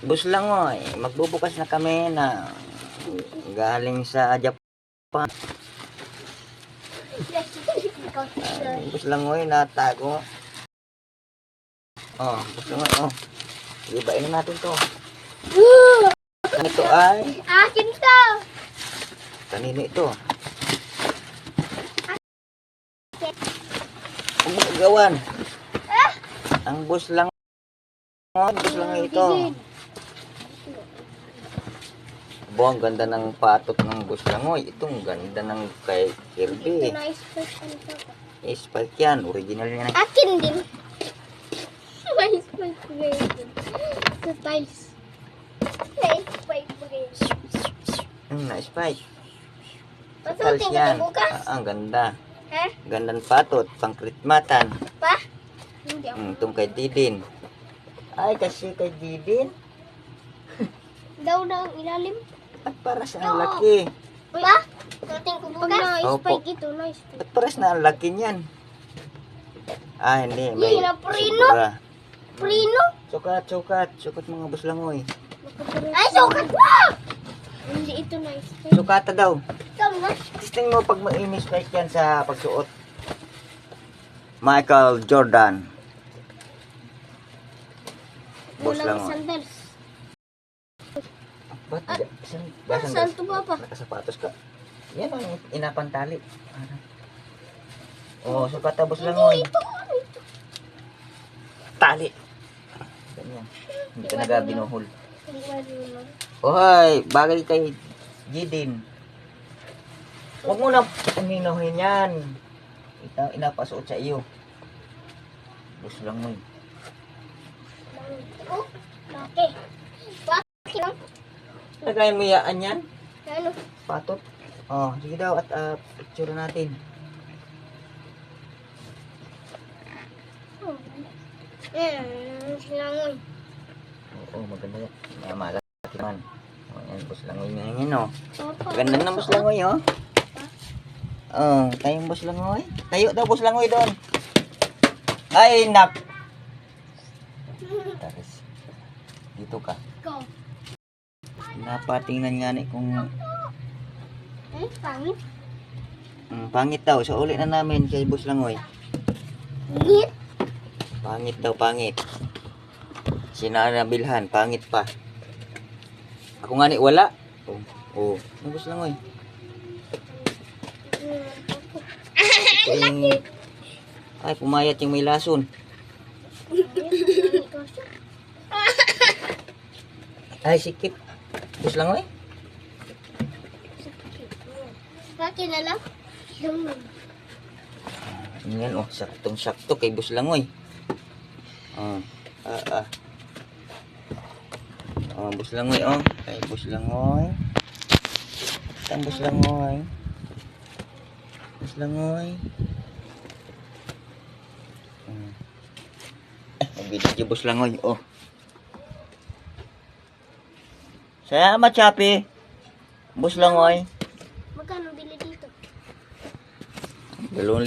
Bus lang o, eh, magbubukas na kami na galing sa Japan. Ah, bus lang o, natago. Oh, bus lang o. Oh. Ibain natin to. Ano ito ay? Akin to! Kanino ito? Ang gawan. Ang bus lang. Ang bus lang ito. Bo, ang ganda ng patot ng bus lang. Oy, ito ang ganda ng kay Kirby. Nice person to. Spike yan. Original yan. Akin din. Nice person. Sa tiles. Nice person. Hmm, na Spike. Ko yan. na bukas. Ah, ang ganda. Ha? Ganda ng patot. Pangkritmatan. Pa? Hindi ako. Hmm, itong kay Didin. Ay, kasi kay Didin. Daw na ang ilalim. At para sa ang laki. Pa? Sutin ko bukas. Pag Opo. na-spike ito, nice. At pares na ang laki niyan. Ah, hindi. May Yun, naprino. sobra. Prino? Sukat, sukat. Sukat mga buslangoy. Ay, sukat mo! Hindi ito nice. Sukata daw. Ikaw na. Testing mo pag pa yan sa pagsuot. Michael Jordan. Boss lang. Oh. sandals. Ba't Ah, saan, ah, saan to, Papa? Nakasapatos ka. Yan ang inapantali. Oh, sukata boss lang Hindi, ito. Ano ito? Tali. Ganyan. Hindi ka naga binuhol. Ohay, bagay kay Jidin. Huwag mo na uminuhin yan. Ita, inapasuot sa iyo. Bus lang mo. eh. Oh. Laki lang. Lagay mo yaan yan. Ano? Patot. Oh, sige daw at uh, picture natin. Oh. Eh, silangoy. Oo, maganda yan. May malaki man. Oh, yan, bus lang yun yan, oh. Papa. Ganda ng bus lang oh. Oh, tayong bus lang Tayo daw bus lang doon. Ay, nak. Dito ka. Ikaw. Napatingnan nga ni kung Eh, pangit. mm, pangit daw. So, uli na namin kay bus lang Ngit. Pangit daw, pangit. Sinanabilhan, pangit pa. Ako nga ni, wala. Oh, oh. Ang bus lang Ito yung... Ay, pumayat yung may lason. Ay, sikip. Bus lang Laki na lang. Yung Yan, oh, saktong sakto kay bus lang Ah, ah, ah. Oh, bus lang oh. Kay bus lang Ang bus lang Bus lang Hmm. Eh, mabili bus lang oh. Salamat, Chapi. Bus lang Magkano bili dito? Dalawang